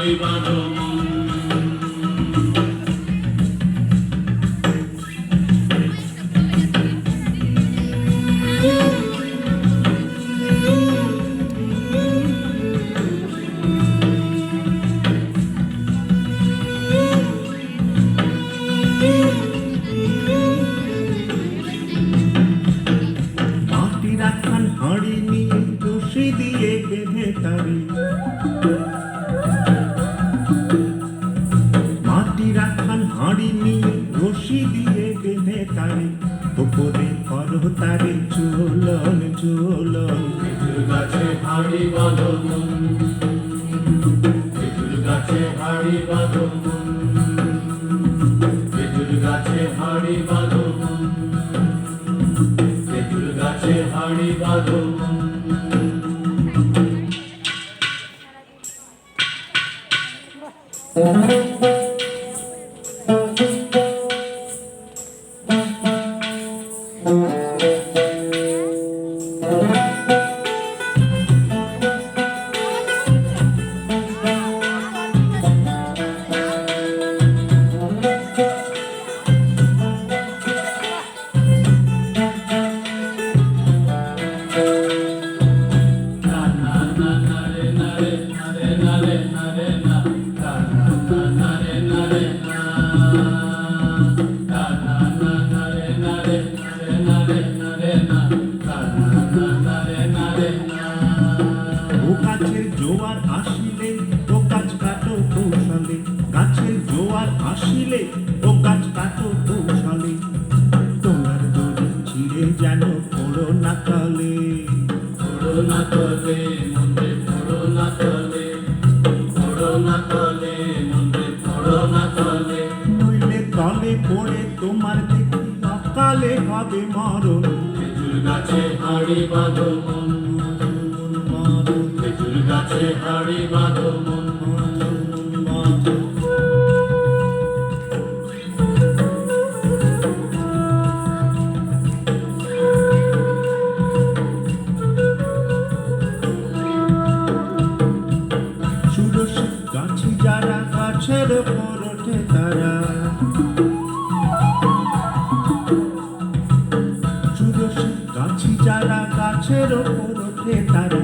গাছে করো তারে চলন চলন। খেজুর গাছে হাড়ি বাঁধো খেজুর গাছে হাড়ি বাঁধো খেজুর গাছে হাড়ি বাঁধো খেজুর গাছে হাড়ি বাঁধো মন ও জোয়ার আসিলে ও গাছ কাটো কৌশলে তোমার দড়ি ছিঁড়ে যেন পড়ো না তলে করোনা তলে মন্দির করোনা তলে করোনা তলে মন্দির করোনা তলে নইলে তলে পড়ে তোমার দেখি অকালে হবে মরণ খেজুর গাছে হাড়ি বাঁধো মন মরণ, খেজুর গাছে হাড়ি বাঁধো মন মরণ, মরণ। গাছের ওঠে তারা গাছি যারা গাছের ওপর ওঠে তারা,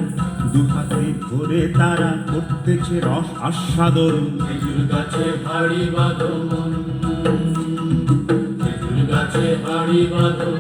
দুহাতে ধরে তারা করতেছে রস আস্বাদন। খেজুর গাছে হাড়ি বাঁধো খেজুর গাছে হাড়ি বাঁধো